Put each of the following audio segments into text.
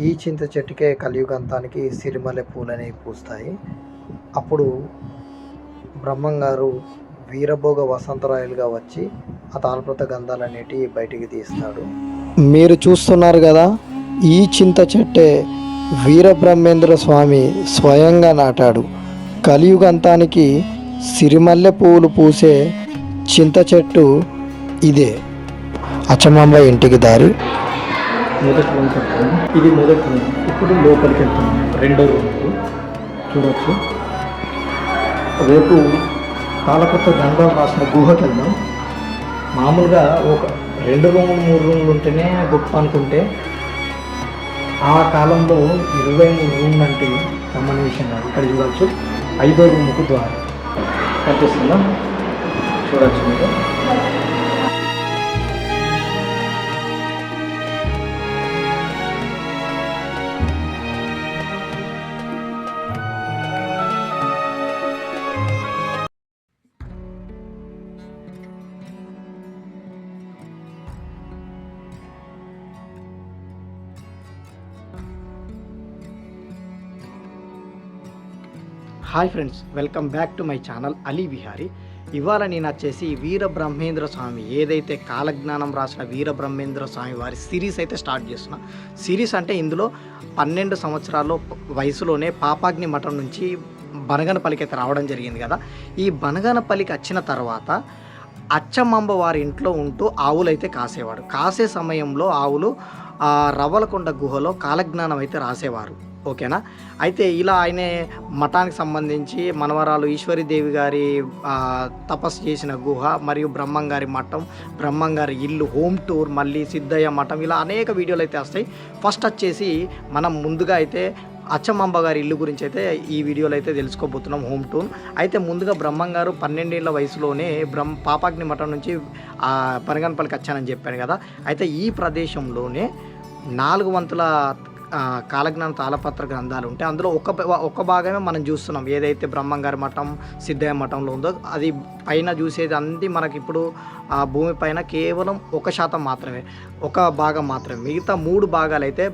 ఈ చింత చెట్టుకే కలియుగంతానికి సిరిమల్లె పూలనేవి పూస్తాయి. అప్పుడు బ్రహ్మంగారు వీరభోగ వసంతరాయలుగా వచ్చి ఆ తాళప్రత గంధాలన్నిటి బయటికి తీస్తాడు. మీరు చూస్తున్నారు కదా ఈ చింత చెట్టే వీరబ్రహ్మేంద్ర స్వామి స్వయంగా నాటాడు. కలియుగంతానికి సిరిమల్లె పువ్వులు పూసే చింత చెట్టు ఇదే. అచ్చమాంబ ఇంటికి దారి. మొదటి రూమ్ చెప్తాను ఇది మొదటి రూమ్. ఇప్పుడు లోపలికి వెళ్తున్నాం. రెండో రూమ్కు చూడవచ్చు రేపు తాళకొత్త గంగా రాసిన గుహకి వెళ్దాం. మామూలుగా ఒక రెండు రూములు మూడు రూములు ఉంటేనే గొప్ప అనుకుంటే ఆ కాలంలో ఇరవై మూడు రూమ్లు అంటే సామాన్య విషయం కాదు ఇక్కడ చూడొచ్చు. ఐదో రూముకు ద్వారా. కనిపిస్తుందా? చూడవచ్చు మీరు. Hi friends welcome back to my channel Ali Vihari. ఇవాళ నేను వచ్చేసి వీర బ్రహ్మేంద్ర స్వామి ఏదైతే కాలజ్ఞానం రాసిన వీర బ్రహ్మేంద్ర స్వామి వారి సిరీస్ అయితే స్టార్ట్ చేస్తున్నా. సిరీస్ అంటే ఇందులో పన్నెండు సంవత్సరాల వయసులోనే పాపాగ్ని మఠం నుంచి బనగనపల్లికి అయితే రావడం జరిగింది కదా. ఈ బనగనపల్లికి వచ్చిన తర్వాత అచ్చమ్మమ్మ వారి ఇంట్లో ఉంటూ ఆవులు అయితే కాసేవాడు. కాసే సమయంలో ఆవులు ఆ రవ్వలకొండ గుహలో కాలజ్ఞానం అయితే రాసేవారు. ఓకేనా? అయితే ఇలా ఆయనే మఠానికి సంబంధించి మనవరాలు ఈశ్వరీదేవి గారి తపస్సు చేసిన గుహ మరియు బ్రహ్మంగారి మఠం బ్రహ్మంగారి ఇల్లు హోమ్ టూర్ మళ్ళీ సిద్ధయ్య మఠం ఇలా అనేక వీడియోలు అయితే వస్తాయి. ఫస్ట్ వచ్చేసి మనం ముందుగా అయితే అచ్చమ్మంబ గారి ఇల్లు గురించి అయితే ఈ వీడియోలో అయితే తెలుసుకోబోతున్నాం హోమ్ టూర్. అయితే ముందుగా బ్రహ్మంగారు పన్నెండేళ్ళ వయసులోనే బ్రహ్మ పాపాగ్ని మఠం నుంచి ఆ పనగనపల్లికి వచ్చానని చెప్పాను కదా. అయితే ఈ ప్రదేశంలోనే నాలుగు వంతుల కాలజ్ఞాన తాళపత్ర గ్రంథాలు ఉంటాయి. అందులో ఒక ఒక భాగమే మనం చూస్తున్నాం. ఏదైతే బ్రహ్మంగారి మఠం సిద్ధయ్య మఠంలో ఉందో అది పైన చూసేది అంది మనకి ఇప్పుడు ఆ భూమి పైన కేవలం ఒక శాతం మాత్రమే ఒక భాగం మాత్రమే. మిగతా మూడు భాగాలు అయితే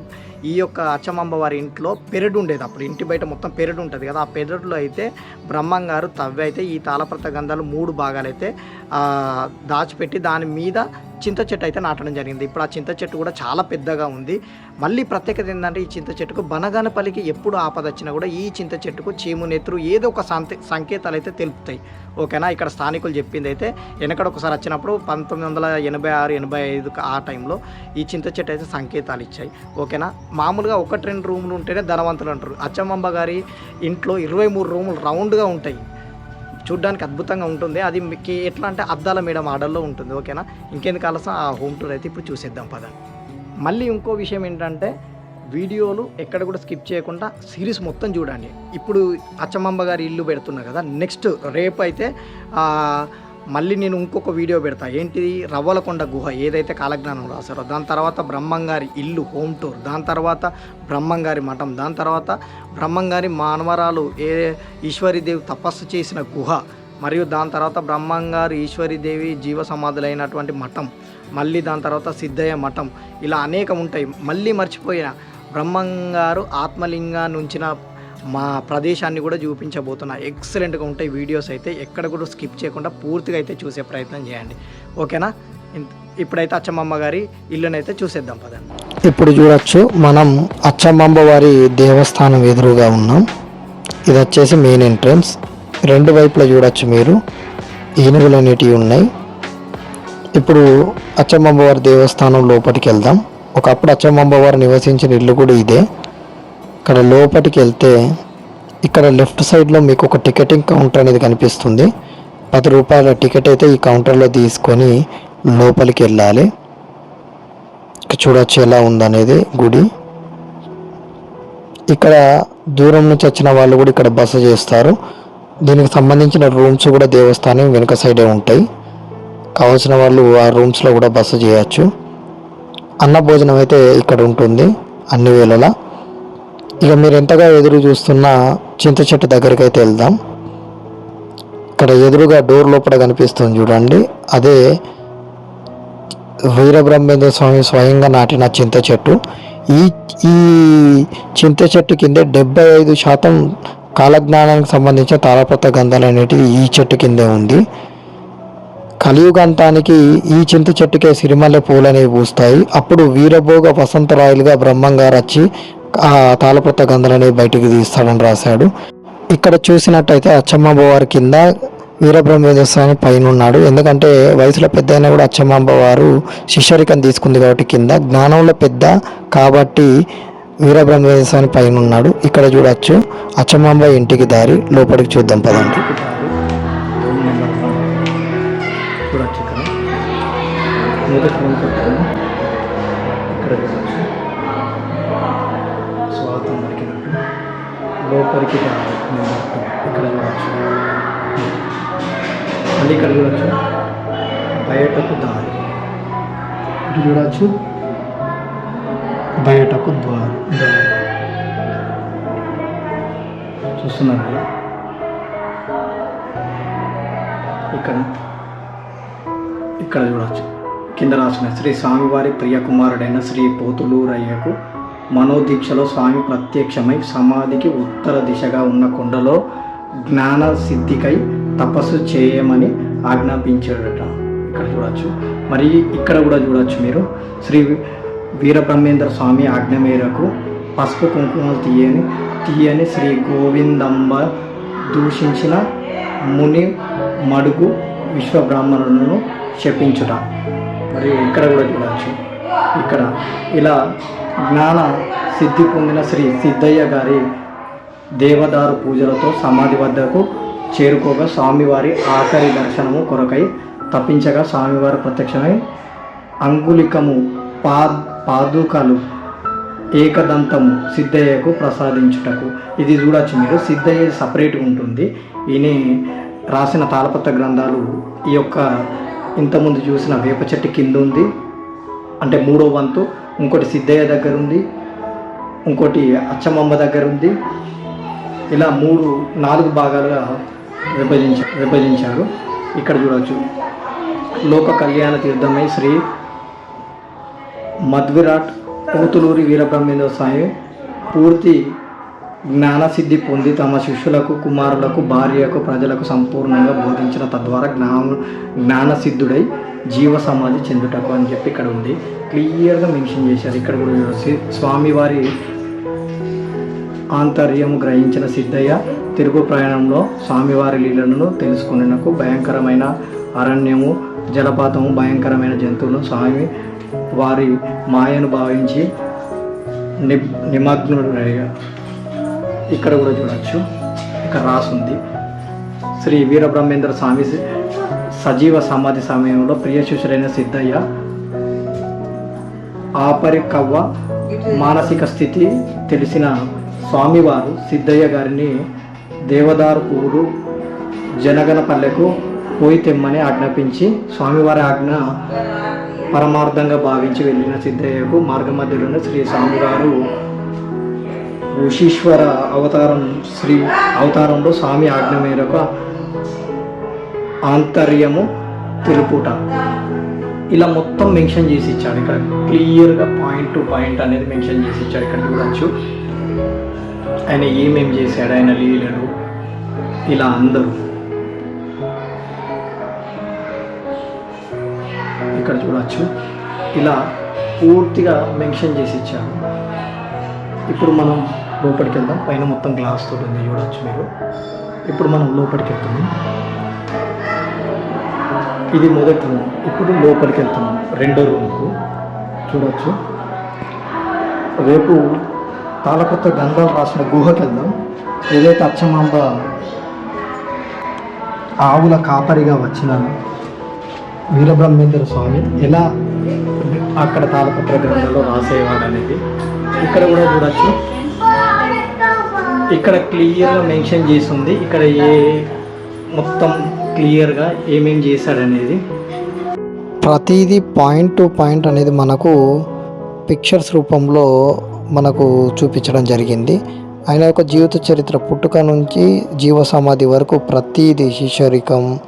ఈ యొక్క అచ్చమ్మ వారి ఇంట్లో పెరడు ఉండేది అప్పుడు. ఇంటి బయట మొత్తం పెరడు ఉంటుంది కదా. ఆ పెరడులో అయితే బ్రహ్మంగారు తవ్వి అయితే ఈ తాళపత్ర గంధాలు మూడు భాగాలు అయితే దాచిపెట్టి దాని మీద చింత చెట్టు అయితే నాటడం జరిగింది. ఇప్పుడు ఆ చింత చెట్టు కూడా చాలా పెద్దగా ఉంది. మళ్ళీ ప్రత్యేకత ఏంటంటే ఈ చింత చెట్టుకు బనగానపల్లికి ఎప్పుడు ఆపద వచ్చినా కూడా ఈ చింత చెట్టుకు చీము నెత్తురు ఏదో ఒక సంతే సంకేతాలు అయితే తెలుపుతాయి. ఓకేనా? ఇక్కడ స్థానికులు చెప్పింది అయితే వెనకడ ఒకసారి వచ్చినప్పుడు పంతొమ్మిది వందల ఎనభై ఆరు ఎనభై ఐదు ఆ టైంలో ఈ చింత చెట్టు అయితే సంకేతాలు ఇచ్చాయి. ఓకేనా? మామూలుగా ఒకటి రెండు రూములు ఉంటేనే ధనవంతులు అంటారు. అచ్చమ్మంబ గారి ఇంట్లో ఇరవై మూడు రూములు రౌండ్గా ఉంటాయి. చూడ్డానికి అద్భుతంగా ఉంటుంది. అది మీకు ఎట్లా అంటే అద్దాల మేడం ఆర్డర్లో ఉంటుంది. ఓకేనా? ఇంకెందుకు ఆలస్యం? ఆ హోమ్ టూర్ అయితే ఇప్పుడు చూసేద్దాం పదండి మళ్ళీ ఇంకో విషయం ఏంటంటే వీడియోలు ఎక్కడ కూడా స్కిప్ చేయకుండా సిరీస్ మొత్తం చూడండి. ఇప్పుడు అచ్చమ్మంబ గారి ఇల్లు పెడుతున్నా కదా నెక్స్ట్ రేపు అయితే మళ్ళీ నేను ఇంకొక వీడియో పెడతా. ఏంటిది? రవ్వలకొండ గుహ ఏదైతే కాలజ్ఞానం రాశారో దాని తర్వాత బ్రహ్మంగారి ఇల్లు హోమ్ టూర్ దాని తర్వాత బ్రహ్మంగారి మఠం. దాని తర్వాత బ్రహ్మంగారి మానవరాలు ఏ ఈశ్వరీదేవి తపస్సు చేసిన గుహ. మరియు దాని తర్వాత బ్రహ్మంగారు ఈశ్వరీదేవి జీవ సమాధులైనటువంటి మఠం. మళ్ళీ దాని తర్వాత సిద్ధయ్య మఠం. ఇలా అనేకం ఉంటాయి. మళ్ళీ మర్చిపోయిన బ్రహ్మంగారు ఆత్మలింగాన్ని ఉంచిన మా ప్రదేశాన్ని కూడా చూపించబోతున్నా. ఎక్సలెంట్గా ఉంటాయి వీడియోస్ అయితే. ఎక్కడ కూడా స్కిప్ చేయకుండా పూర్తిగా అయితే చూసే ప్రయత్నం చేయండి. ఓకేనా? ఇప్పుడైతే అచ్చమ్మమ్మ గారి ఇల్లునైతే చూసేద్దాం పదండి. ఇప్పుడు చూడొచ్చు మనం అచ్చమ్మమ్మ వారి దేవస్థానం ఎదురుగా ఉన్నాం. ఇది వచ్చేసి మెయిన్ ఎంట్రన్స్ రెండు వైపులా చూడొచ్చు మీరు. ఏనుగులు అనేటివి ఉన్నాయి. ఇప్పుడు అచ్చమ్మమ్మ వారి దేవస్థానం లోపలికి వెళ్దాం. ఒకప్పుడు అచ్చమ్మమ్మ వారు నివసించిన ఇల్లు కూడా ఇదే. ఇక్కడ లోపలికి వెళ్తే ఇక్కడ లెఫ్ట్ సైడ్లో మీకు ఒక టికెటింగ్ కౌంటర్ అనేది కనిపిస్తుంది. పది రూపాయల టికెట్ అయితే ఈ కౌంటర్లో తీసుకొని లోపలికి వెళ్ళాలి. ఇక్కడ చూడొచ్చు ఎలా ఉందనేది గుడి. ఇక్కడ దూరం నుంచి వచ్చిన వాళ్ళు కూడా ఇక్కడ బస చేస్తారు. దీనికి సంబంధించిన రూమ్స్ కూడా దేవస్థానం వెనుక సైడే ఉంటాయి. కావాల్సిన వాళ్ళు ఆ రూమ్స్లో కూడా బస చేయొచ్చు. అన్న భోజనం అయితే ఇక్కడ ఉంటుంది అన్ని వేళలా. ఇక మీరు ఎంతగా ఎదురు చూస్తున్న చింత చెట్టు దగ్గరికి అయితే వెళ్దాం. ఇక్కడ ఎదురుగా డోర్ లోపల కనిపిస్తుంది చూడండి. అదే వీరబ్రహ్మేంద్ర స్వామి స్వయంగా నాటిన చింత చెట్టు. ఈ ఈ చింత చెట్టు కింద డెబ్బై ఐదు శాతం కాలజ్ఞానానికి సంబంధించిన తారపత్ర గంధాలు అనేటివి ఈ చెట్టు కిందే ఉంది. కలియుగంతానికి ఈ చింత చెట్టుకే సిరిమల్లె పూలనేవి పూస్తాయి. అప్పుడు వీరభోగ వసంతరాయలుగా బ్రహ్మంగారు వచ్చి తాళపత్ర గంధాలు అనేవి బయటికి తీస్తాడని రాశాడు. ఇక్కడ చూసినట్టయితే అచ్చమ్మ వారి కింద వీరబ్రహ్మేంద్ర స్వామి పైన ఉన్నాడు ఎందుకంటే వయసులో పెద్ద అయినా కూడా అచ్చమ్మ వారు శిష్యరికం తీసుకుంది కాబట్టి కింద. జ్ఞానంలో పెద్ద కాబట్టి వీరబ్రహ్మేంద్ర స్వామి పైన ఉన్నాడు ఇక్కడ చూడొచ్చు. అచ్చమాంబ ఇంటికి దారి. లోపలికి చూద్దాం పదండి. పరికిత ఇక్కడ చూడవచ్చు మళ్ళీ ఇక్కడ చూడొచ్చు. బయటకు దారి. ఇటు చూడొచ్చు. బయటకు ద్వారం. చూస్తున్నారు కదా? ఇక్కడ. ఇక్కడ చూడవచ్చు కింద రాసిన శ్రీ స్వామివారి ప్రియకుమారుడైన శ్రీ పోతులూరయ్యకు మనోదీక్షలో స్వామి ప్రత్యక్షమై సమాధికి ఉత్తర దిశగా ఉన్న కొండలో జ్ఞాన సిద్ధికై తపస్సు చేయమని ఆజ్ఞాపించాడట. ఇక్కడ చూడవచ్చు మరి ఇక్కడ కూడా చూడవచ్చు మీరు. శ్రీ వీరబ్రహ్మేంద్ర స్వామి ఆజ్ఞ మేరకు పసుపు కుంకుమలు తీయని తీయని శ్రీ గోవిందంబ దూషించిన ముని మడుగు విశ్వబ్రాహ్మణులను శపించుట. మరి ఇక్కడ కూడా చూడవచ్చు ఇక్కడ ఇలా జ్ఞాన సిద్ధి పొందిన శ్రీ సిద్ధయ్య గారి దేవదారు పూజలతో సమాధి వద్దకు చేరుకోగా స్వామివారి ఆఖరి దర్శనము కొరకై తప్పించగా స్వామివారి ప్రత్యక్షమై అంగుళికము పా పాదుకలు ఏకదంతము సిద్ధయ్యకు ప్రసాదించుటకు. ఇది చూడొచ్చు మీరు. సిద్ధయ్య సపరేట్గా ఉంటుంది. ఈయన రాసిన తాళపత్ర గ్రంథాలు ఈ యొక్క ఇంతకుముందు చూసిన వేప చెట్టు కింద ఉంది అంటే మూడో వంతు ఇంకోటి సిద్ధయ్య దగ్గర ఉంది ఇంకోటి అచ్చమ్మమ్మ దగ్గర ఉంది. ఇలా మూడు నాలుగు భాగాలుగా విభజించ విభజించారు. ఇక్కడ చూడవచ్చు లోక కళ్యాణ తీర్థమై శ్రీ మధ్విరాట్ కూతులూరి వీరబ్రహ్మేంద్ర స్వామి పూర్తి జ్ఞానసిద్ధి పొంది తమ శిష్యులకు కుమారులకు భార్యకు ప్రజలకు సంపూర్ణంగా బోధించిన తద్వారా జ్ఞాన జ్ఞానసిద్ధుడై జీవ సమాధి చెందుటకు అని చెప్పి ఇక్కడ ఉంది. క్లియర్గా మెన్షన్ చేశారు. ఇక్కడ కూడా స్వామివారి ఆంతర్యం గ్రహించిన సిద్ధయ్య తిరుగు ప్రయాణంలో స్వామివారి లీలలను తెలుసుకునేందుకు భయంకరమైన అరణ్యము జలపాతము భయంకరమైన జంతువులను స్వామి వారి మాయను భావించి ని నిమగ్నుడు ఇక్కడ కూడా చూడొచ్చు. ఇక్కడ రాసుంది. శ్రీ వీరబ్రహ్మేంద్ర స్వామి సజీవ సమాధి సమయంలో ప్రియ శిష్యుడైన సిద్ధయ్య ఆపరి కవ్వ మానసిక స్థితి తెలిసిన స్వామివారు సిద్ధయ్య గారిని దేవదారు పువ్వులు జనగణపల్లెకు పోయి తెమ్మని ఆజ్ఞాపించి స్వామివారి ఆజ్ఞ పరమార్థంగా భావించి వెళ్ళిన సిద్ధయ్యకు మార్గమధ్యలోనే శ్రీ స్వామివారు ఉషీశ్వర అవతారం శ్రీ అవతారంలో స్వామి ఆజ్ఞ మేరకు ఆంతర్యము తెలుపుట. ఇలా మొత్తం మెన్షన్ చేసి ఇచ్చాడు. ఇక్కడ క్లియర్గా పాయింట్ టు పాయింట్ అనేది మెన్షన్ చేసి ఇచ్చాడు. ఇక్కడ చూడొచ్చు. ఆయన ఏమేం చేశాడు? ఆయన లీలలు. ఇలా అందరూ. ఇక్కడ చూడొచ్చు. ఇలా పూర్తిగా మెన్షన్ చేసి ఇచ్చాడు. ఇప్పుడు మనం లోపలికి వెళ్దాం. పైన మొత్తం గ్లాస్ తోటి ఉంది. చూడొచ్చు మీరు. ఇప్పుడు మనం లోపలికి వెళ్తున్నాం. ఇది మొదటి రూమ్ ఇప్పుడు లోపలికి వెళ్తున్నాం రెండో రూమ్కు చూడవచ్చు రేపు తాళకొత్త గంగా రాసిన గుహకి వెళ్దాం ఏదైతే అచ్చమాంబ ఆవుల కాపరిగా వచ్చిన వీరబ్రహ్మేంద్ర స్వామి ఎలా అక్కడ తాళపత్ర గ్రంథంలో రాసేవాడు అనేది ఇక్కడ కూడా చూడొచ్చు. ఇక్కడ క్లియర్గా మెన్షన్ చేసి ఉంది. ఇక్కడ ఏ మొత్తం క్లియర్గా ఏమేం చేశాడనేది? ప్రతిదీ పాయింట్ టు పాయింట్ అనేది మనకు పిక్చర్స్ రూపంలో మనకు చూపించడం జరిగింది. ఆయన యొక్క జీవిత చరిత్ర పుట్టుక నుంచి జీవ సమాధి వరకు ప్రతీది శిష్యరికం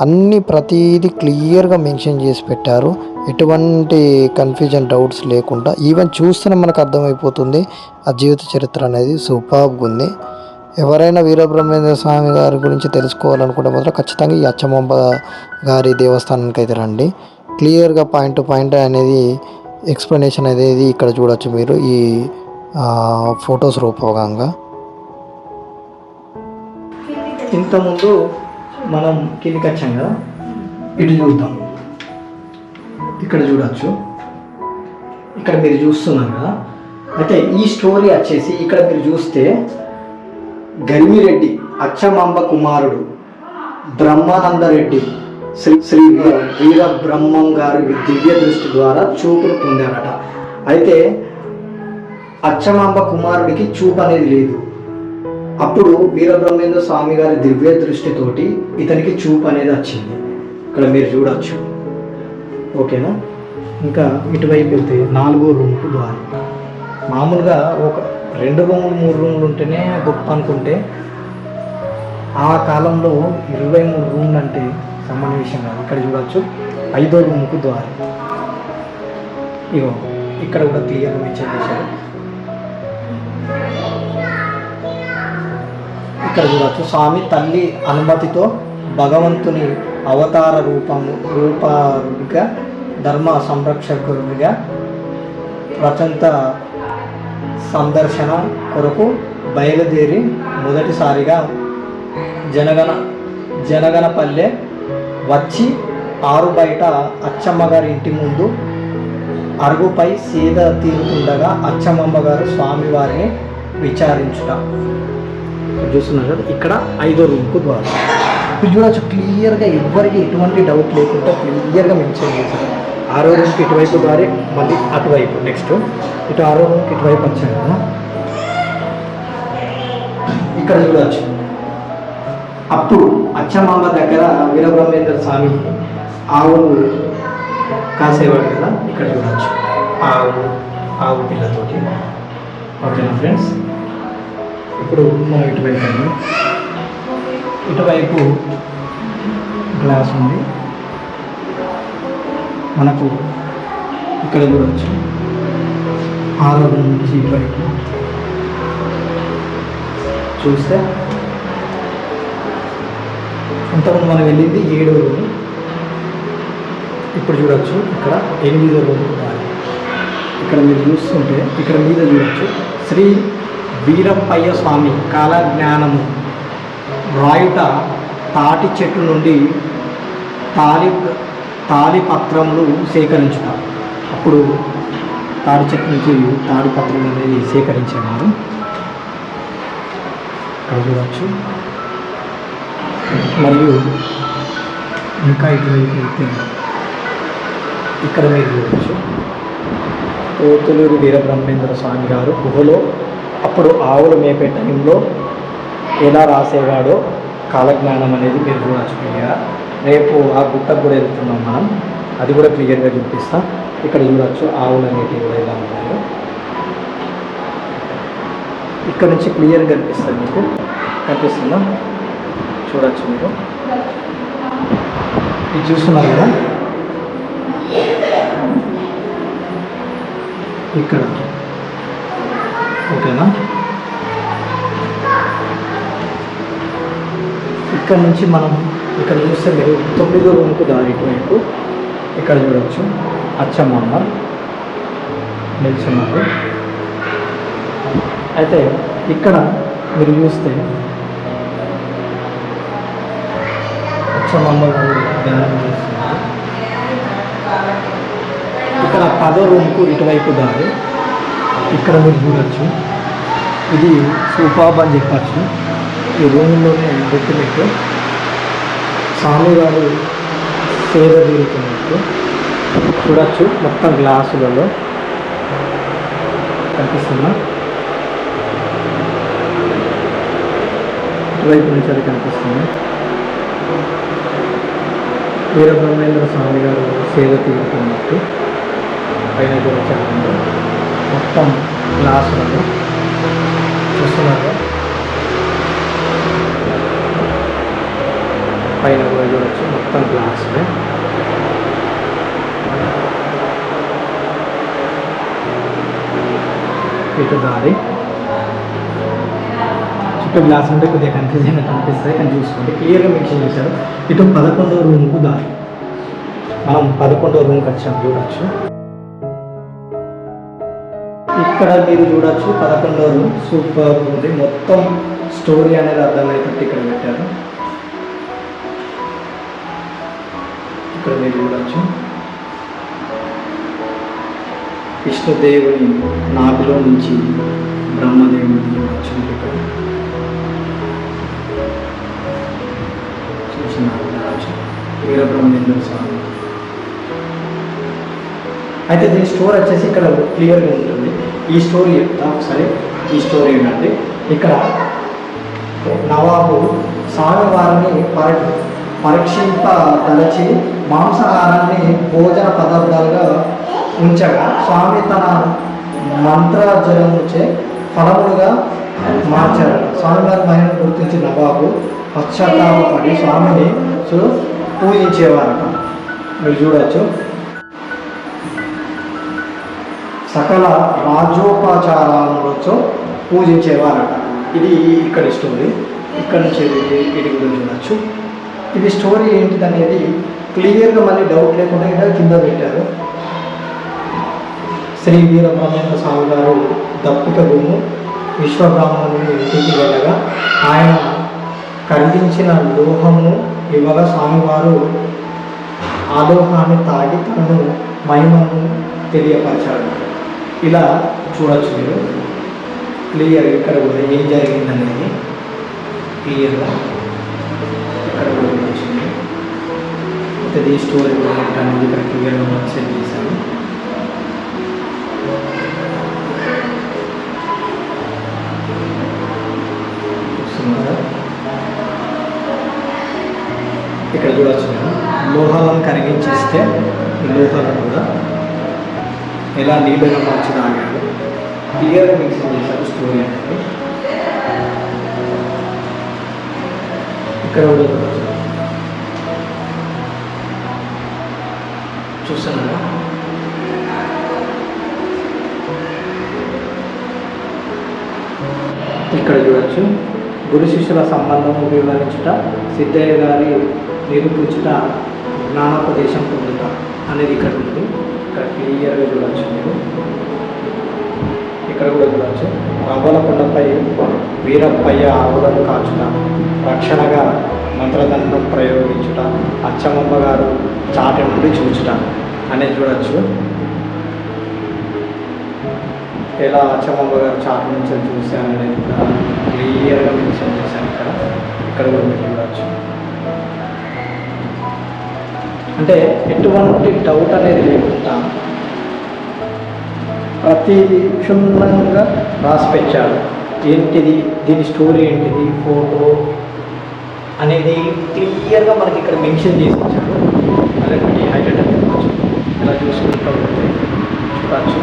అన్ని ప్రతీది క్లియర్గా మెన్షన్ చేసి పెట్టారు. ఎటువంటి కన్ఫ్యూజన్ డౌట్స్ లేకుండా ఈవెన్ చూస్తేనే మనకు అర్థమైపోతుంది. ఆ జీవిత చరిత్ర అనేది సూపర్గా ఉంది. ఎవరైనా వీరబ్రహ్మేంద్ర స్వామి గారి గురించి తెలుసుకోవాలనుకుంటే మాత్రం ఖచ్చితంగా ఈ అచ్చమంబ గారి దేవస్థానానికి అయితే రండి. క్లియర్గా పాయింట్ టు పాయింట్ అనేది ఎక్స్ప్లెనేషన్ అనేది ఇక్కడ చూడొచ్చు మీరు. ఈ ఫొటోస్ రూపకంగా. ఇంతకుముందు మనం కిందికి వచ్చాం కదా? ఇటు చూద్దాం. ఇక్కడ చూడొచ్చు. ఇక్కడ మీరు చూస్తున్నారు కదా? అయితే ఈ స్టోరీ వచ్చేసి ఇక్కడ మీరు చూస్తే గరిమిరెడ్డి అచ్చమాంబ కుమారుడు బ్రహ్మానందరెడ్డి శ్రీ శ్రీ వీర- బ్రహ్మం గారి దివ్య దృష్టి ద్వారా చూపును పొందారట. అయితే అచ్చమాంబ కుమారుడికి చూపు అనేది లేదు. అప్పుడు వీరబ్రహ్మేంద్ర స్వామి గారి దివ్య దృష్టితోటి ఇతనికి చూపు అనేది వచ్చింది. ఇక్కడ మీరు చూడొచ్చు. ఓకేనా? ఇంకా ఇటువైపు వెళ్తే నాలుగో రూమ్కు ద్వారం. మామూలుగా ఒక రెండు రూములు మూడు రూములు ఉంటేనే గొప్ప అనుకుంటే ఆ కాలంలో ఇరవై మూడు రూములు అంటే సామాన్య విషయం కాదు. ఇక్కడ చూడవచ్చు ఐదో రూముకు ద్వారం. ఇగో ఇక్కడ కూడా క్లియర్ మెన్షన్ చేశారు. ఇక్కడ చూడవచ్చు స్వామి తల్లి అనుమతితో భగవంతుని అవతార రూపము రూపాలుగా ధర్మ సంరక్షకులుగా ప్రచంత సందర్శన కొరకు బయలుదేరి మొదటిసారిగా జనగణ జనగణపల్లె వచ్చి ఆరు బయట అచ్చమ్మ గారి ఇంటి ముందు అరుగుపై సీద తీరుతుండగా అచ్చమ్మమ్మ గారు స్వామివారిని విచారించుట. చూస్తున్నారు కదా ఇక్కడ ఐదో రూమ్కు ద్వారా. ఇప్పుడు చూడొచ్చు క్లియర్గా ఎవ్వరికి ఎటువంటి డౌట్ లేకుండా క్లియర్గా మెన్షన్ చేశారు. ఆరో రూమ్కి ఇటువైపు దారి మళ్ళీ అటువైపు నెక్స్ట్ ఇటు ఆరో రూమ్కి ఇటువైపు వచ్చాను కదా ఇక్కడ చూడవచ్చు అప్పుడు అచ్చమామ దగ్గర వీరబ్రహ్మేంద్ర స్వామి ఆవులు కాసేవాడు కదా ఇక్కడ చూడవచ్చు ఆవు ఆవు పిల్లతోటి. ఓకేనా ఫ్రెండ్స్ ఇప్పుడు మనం ఇటువైపు ఇటువైపు గ్లాస్ ఉంది. మనకు ఇక్కడ చూడవచ్చు ఆరో రూమ్ నుంచి బయట చూస్తే ఇంతకుముందు మనం వెళ్ళింది ఏడో రూమ్. ఇప్పుడు చూడొచ్చు ఇక్కడ ఎనిమిదో రూమ్ ఇక్కడ మీరు చూస్తుంటే ఇక్కడ మీద చూడొచ్చు. శ్రీ వీరప్పయ్య స్వామి కాలజ్ఞానము రాయుట తాటి చెట్టు నుండి తాలి తాడిపత్రములు సేకరించుట అప్పుడు తాడి చెట్టు నుంచి తాడి అనేది సేకరించేవారు. ఇక్కడ చూడవచ్చు మరియు ఇంకా ఇటువైపు వెళ్తే ఇక్కడ మీరు చూడవచ్చు పోతులూరు వీరబ్రహ్మేంద్ర స్వామి గారు గుహలో అప్పుడు ఆవులు మేపే టైంలో ఎలా రాసేవాడో కాలజ్ఞానం అనేది మీరు చూడవచ్చు రేపు ఆ గుట్టకు కూడా వెళ్తున్నాం మనం. అది కూడా క్లియర్గా చూపిస్తాం. ఇక్కడ చూడవచ్చు ఆవులు అనేటివి కూడా ఎలా ఉన్నాయో. ఇక్కడ నుంచి క్లియర్గా కనిపిస్తుంది మీకు. కనిపిస్తుందా? చూడవచ్చు మీరు. ఇది చూస్తున్నారు కదా? ఇక్కడ. ఓకేనా? ఇక్కడ నుంచి మనం ఇక్కడ చూస్తే మీరు తొమ్మిదో రూమ్కు దారి ఇటువైపు ఇక్కడ చూడవచ్చు అచ్చమ్మ నిల్చున్నారు. అయితే ఇక్కడ మీరు చూస్తే అచ్చమ్మ గారు ధ్యానం చేస్తున్నారు. ఇక్కడ పదో రూమ్కు ఇటువైపు దారి. ఇక్కడ మీరు చూడొచ్చు. ఇది సూపాబ్ అని చెప్పచ్చు. ఈ రూమ్లోనే డెఫినెట్ స్వామి గారు సేవ తీరుతున్నట్టు చూడచ్చు. మొత్తం గ్లాసులలో కనిపిస్తున్నా ఇటువైపు నుంచి అది కనిపిస్తుంది. వీరబ్రహ్మేంద్ర స్వామి గారు సేవ తీరుతున్నట్టు పైన గురించి మొత్తం గ్లాసులలో చూస్తున్నారు. పైన కూడా చూడొచ్చు. మొత్తం గ్లాస్ ఇటు దారి. చుట్టూ గ్లాస్ ఉంటే కొద్దిగా కన్ఫ్యూజన్ కనిపిస్తుంది కానీ చూసుకోండి. క్లియర్గా మెన్షన్ చేశారు. ఇటు పదకొండో రూమ్కు దారి. మనం పదకొండో రూమ్కి వచ్చాం. చూడొచ్చు. ఇక్కడ మీరు చూడొచ్చు. పదకొండో రూమ్ సూపర్ ఉంది. మొత్తం స్టోరీ అనేది అర్థమయ్యేటట్టు ఇక్కడ పెట్టారు. ఇక్కడ మీరు చూడొచ్చు. విష్ణుదేవుని నాభిలో నుంచి బ్రహ్మదేవుని చూడొచ్చు ఇక్కడ. చూసినారు వీరబ్రహ్మేంద్ర స్వామి. అయితే దీని స్టోర్ వచ్చేసి ఇక్కడ క్లియర్గా ఉంటుంది. ఈ స్టోరీ చెప్తా ఒకసారి. ఈ స్టోరీ ఏంటంటే ఇక్కడ నవాబు స్వామివారిని పరి పరీక్షింప తలచి మాంసాహారాన్ని భోజన పదార్థాలుగా ఉంచగా స్వామి తన మంత్రజలముచే ఫలములుగా మార్చారు స్వామివారి మహిళను గుర్తించిన నవాబు పశ్చాత్తాపడి స్వామిని పూజించేవారట. మీరు చూడవచ్చు సకల రాజోపచారాలతో పూజించేవారట. ఇది ఇక్కడ ఇస్తుంది. ఇక్కడ నుంచి ఇది వీటి గురించి చూడొచ్చు. ఇది స్టోరీ ఏంటిది అనేది క్లియర్గా మళ్ళీ డౌట్ లేకుండా ఇక్కడ కింద పెట్టారు. శ్రీ వీరబ్రహ్మేంద్ర స్వామి గారు దప్పిక భూము విశ్వబ్రాహ్మణుని ఇంటికి వెళ్ళగా ఆయన కరిగించిన లోహము ఇవ్వగా స్వామివారు ఆలోహాన్ని తాగి తనను మహిమను తెలియపరచాడు. ఇలా చూడొచ్చు మీరు. క్లియర్ ఇక్కడ కూడా ఏం జరిగిందనేది క్లియర్గా అయితే స్టోరీ అనేది ఏంటనేది ఇక్కడ క్లియర్గా మెన్షన్ చేశాను ఇక్కడ కూడా వచ్చిన లోహాలను కరిగించిస్తే ఈ లోహాలను కూడా ఎలా నీళ్ళగా మార్చి తాగాడు క్లియర్గా మెన్షన్ చేశారు స్టోరీ అనేది. ఇక్కడ కూడా ఇక్కడ చూడొచ్చు. గురు శిష్యుల సంబంధం వివరించుట సిద్ధయ్య గారి నిరూపించుట జ్ఞానోపదేశం పొందుట అనేది ఇక్కడ ఉంది. ఇక్కడ క్లియర్గా చూడవచ్చు మీరు. ఇక్కడ కూడా చూడవచ్చు చూడొచ్చు. కొండపై వీరప్పయ్య ఆవులను కాచుట రక్షణగా మంత్రదండం ప్రయోగించుట అచ్చమ్మమ్మ గారు చాటి నుండి చూచుట అనేది చూడవచ్చు ఎలా అచ్చమ్మ గారు చాటు నుంచి చూశాను అనేది క్లియర్గా మెన్షన్ చేశాను ఇక్కడ. ఇక్కడ కూడా మీరు చూడవచ్చు అంటే ఎటువంటి డౌట్ అనేది లేకుండా ప్రతి క్షుణ్ణంగా రాసి పెట్టాడు ఏంటిది? దీని స్టోరీ ఏంటిది? ఫోటో అనేది క్లియర్గా మనకి ఇక్కడ మెన్షన్ చేసి ఇచ్చాడు అదొకటి హైలైట్ అనేది ఇలా చూసుకుంటూ ఉంటే చూడవచ్చు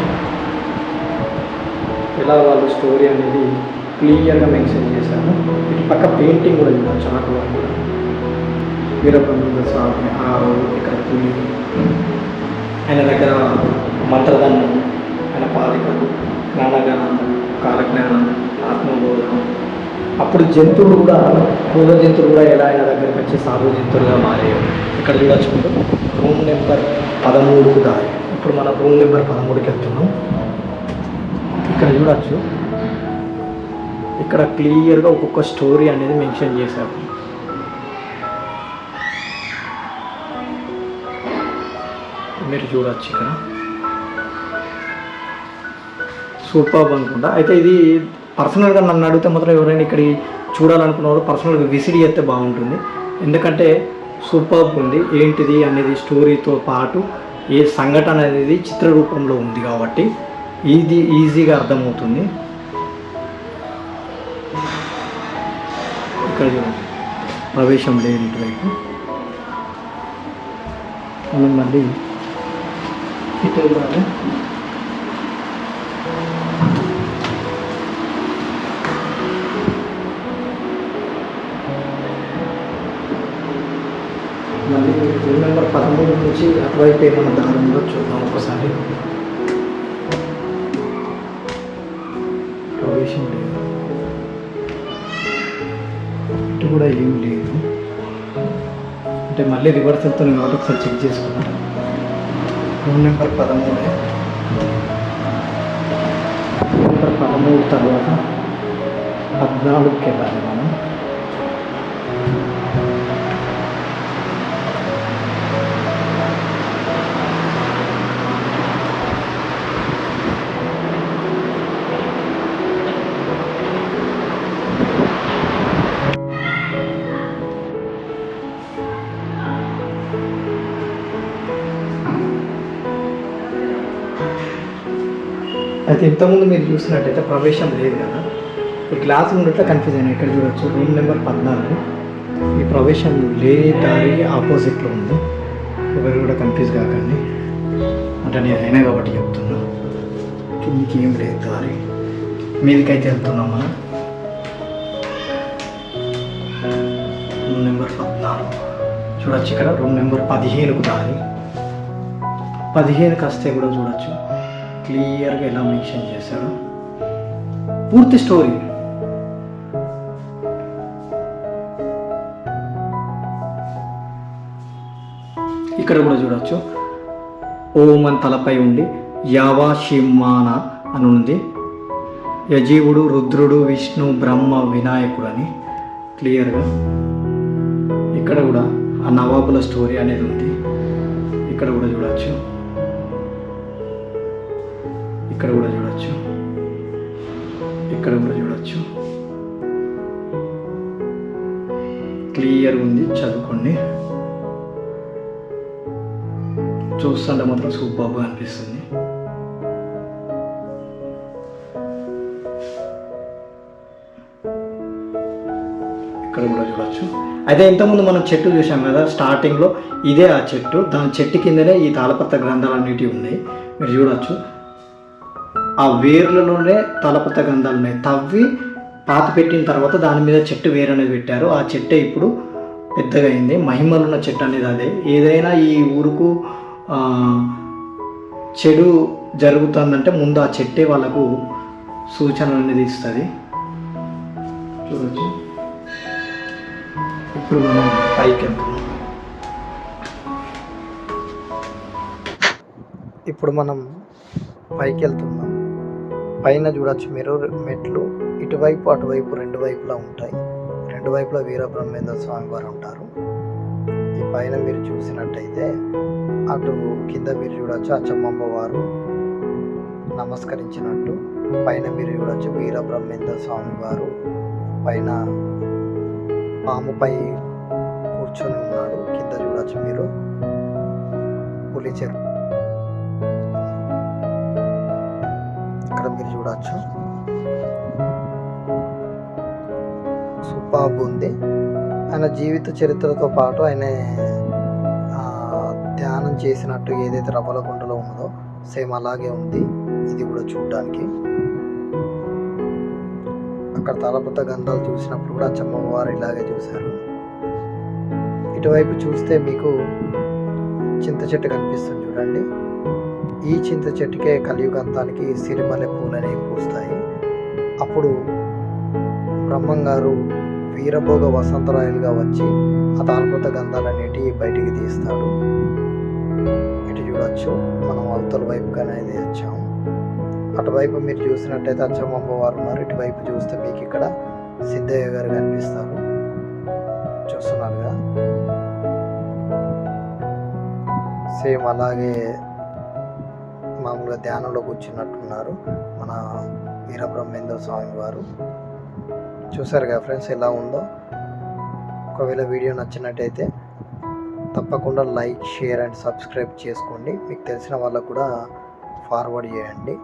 ఎలా వాళ్ళ స్టోరీ అనేది క్లియర్గా మెన్షన్ చేశాను. ఇటు పక్క పెయింటింగ్ కూడా చూడవచ్చు ఆర్ట్ వర్క్ కూడా. వీరబ్రహ్మ స్వామి ఆరు ఇక్కడ పులి ఆయన దగ్గర మంత్రదండం ఆయన పాదికలు జ్ఞానగానం కాలజ్ఞానం ఆత్మబోధం. అప్పుడు జంతువులు కూడా పూర్వ జంతువులు కూడా ఎలా ఆయన దగ్గరికి వచ్చి సాధు జంతువులుగా మారాయి ఇక్కడ చూడొచ్చు రూమ్ నెంబర్ పదమూడుకు దారి. ఇప్పుడు మనం రూమ్ నెంబర్ పదమూడుకి వెళ్తున్నాం. ఇక్కడ చూడొచ్చు. ఇక్కడ క్లియర్గా ఒక్కొక్క స్టోరీ అనేది మెన్షన్ చేశారు. మీరు చూడొచ్చు ఇక్కడ. సూపర్ అనుకుంటా అయితే ఇది పర్సనల్గా నన్ను అడిగితే మాత్రం ఎవరైనా ఇక్కడ చూడాలనుకున్నవారు పర్సనల్గా విసిడి చేస్తే బాగుంటుంది. ఎందుకంటే సూపర్ ఉంది. ఏంటిది అనేది స్టోరీతో పాటు ఏ సంఘటన అనేది చిత్ర రూపంలో ఉంది కాబట్టి. ఇది ఈజీగా అర్థమవుతుంది. ఇక్కడ ప్రవేశం లేదు ఇటువైపు. మనం మళ్ళీ ఇటు వెళ్ళాలి పదమూడు నుంచి అటువైపు ఏమైనా దారంలో చూద్దాం ఒకసారి. ప్రవేశం లేదు. ఇటు కూడా ఏం లేదు. అంటే మళ్ళీ రివర్స్ వెళ్తున్నాం కాబట్టి ఒకసారి చెక్ చేసుకుంటాం. Room number పదమూడే. నెంబర్ పదమూడు తర్వాత పద్నాలుగుకి వెళ్ళాలి అయితే ఇంతకుముందు మీరు చూసినట్టయితే ప్రవేశం లేదు కదా. ఈ గ్లాస్ ఉన్నట్లు కన్ఫ్యూజ్ అయినా ఇక్కడ చూడొచ్చు. రూమ్ నెంబర్ పద్నాలుగు. ఈ ప్రవేశం లేని దారి ఆపోజిట్లో ఉంది. ఎవరు కూడా కన్ఫ్యూజ్ కాకండి. అంటే నేను అయినా కాబట్టి చెప్తున్నా. కిందికి ఏం లేదు దారి. మీదికైతే వెళ్తున్నాం మనం. రూమ్ నెంబర్ పద్నాలుగు. చూడొచ్చు ఇక్కడ. రూమ్ నెంబర్ పదిహేనుకు దారి. పదిహేనుకి వస్తే కూడా చూడొచ్చు. క్లియర్గా ఎలా మెన్షన్ చేశారు. పూర్తి స్టోరీ. ఇక్కడ కూడా చూడవచ్చు ఓం అని తలపై ఉండి యావా షిమ్మాన అని ఉంది. యజీవుడు రుద్రుడు విష్ణు బ్రహ్మ వినాయకుడు అని క్లియర్గా. ఇక్కడ కూడా ఆ నవాబుల స్టోరీ అనేది ఉంది. ఇక్కడ కూడా చూడవచ్చు ఇక్కడ కూడా చూడొచ్చు. ఇక్కడ కూడా చూడొచ్చు. క్లియర్ ఉంది చదువుకోండి. చూస్తుంటే మాత్రం సూపర్గా అనిపిస్తుంది. ఇక్కడ కూడా చూడొచ్చు. అయితే ఇంతకుముందు మనం చెట్టు చూసాం కదా స్టార్టింగ్లో ఇదే ఆ చెట్టు. దాని చెట్టు కిందనే ఈ తాళపత్ర గ్రంథాలు అనేటివి ఉన్నాయి. మీరు చూడొచ్చు. ఆ వేర్లలోనే తలపత గంధాలు ఉన్నాయి. తవ్వి పాత పెట్టిన తర్వాత దాని మీద చెట్టు వేరు అనేది పెట్టారు. ఆ చెట్టే ఇప్పుడు పెద్దగా అయింది. మహిమలున్న చెట్టు అనేది అదే. ఏదైనా ఈ ఊరుకు చెడు జరుగుతుందంటే ముందు ఆ చెట్టే వాళ్ళకు సూచన అనేది ఇస్తుంది. చూడొచ్చు. ఇప్పుడు మనం పైకి వెళ్తున్నాం. ఇప్పుడు మనం పైకి వెళ్తున్నాం. పైన చూడొచ్చు మీరు మెట్లు. ఇటువైపు అటువైపు రెండు వైపులా ఉంటాయి. రెండు వైపులా వీరబ్రహ్మేంద్ర స్వామి వారు ఉంటారు. ఈ పైన మీరు చూసినట్టయితే అటు కింద మీరు చూడొచ్చు అచ్చమ్మమ్మ వారు నమస్కరించినట్టు. పైన మీరు చూడొచ్చు వీరబ్రహ్మేంద్ర స్వామి వారు పైన పాముపై కూర్చొని ఉన్నాడు. కింద చూడొచ్చు మీరు. పులి చెరువు మీరు చూడొచ్చు. సూపర్బ్ ఉంది ఆయన జీవిత చరిత్రతో పాటు ఆయన ధ్యానం చేసినట్టు ఏదైతే రవ్వలగుంటలో ఉందో సేమ్ అలాగే ఉంది. ఇది కూడా చూడడానికి. అక్కడ తలపత గంధాలు చూసినప్పుడు కూడా చమ్మవారు ఇలాగే చూశారు. ఇటువైపు చూస్తే మీకు చింత చెట్టు కనిపిస్తుంది చూడండి. ఈ చింత చెట్టుకే కలియుగంతానికి సిరిమల్లె పూలు పూస్తాయి. అప్పుడు బ్రహ్మం గారు వీరభోగ వసంతరాయలుగా వచ్చి ఆ తాళపత బయటికి తీస్తాడు ఇటు చూడొచ్చు మనం అవతల వైపుగా అనేది వచ్చాము అటువైపు మీరు చూసినట్టయితే అచ్చమ్మ వారు ఉన్నారు. ఇటువైపు చూస్తే మీకు ఇక్కడ సిద్ధయ్య గారు కనిపిస్తారు. చూస్తున్నారుగా? సేమ్ అలాగే మామూలుగా ధ్యానంలో కూర్చున్నట్టున్నారు మన వీరబ్రహ్మేంద్ర స్వామి వారు. చూసారు కదా ఫ్రెండ్స్ ఎలా ఉందో? ఒకవేళ వీడియో నచ్చినట్టయితే తప్పకుండా లైక్ షేర్ అండ్ సబ్స్క్రైబ్ చేసుకోండి. మీకు తెలిసిన వాళ్ళకు కూడా ఫార్వర్డ్ చేయండి.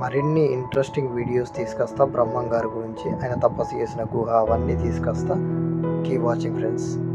మరిన్ని ఇంట్రెస్టింగ్ వీడియోస్ తీసుకొస్తా. బ్రహ్మం గారి గురించి ఆయన తపస్సు చేసిన గుహ అవన్నీ తీసుకొస్తా. Keep watching friends.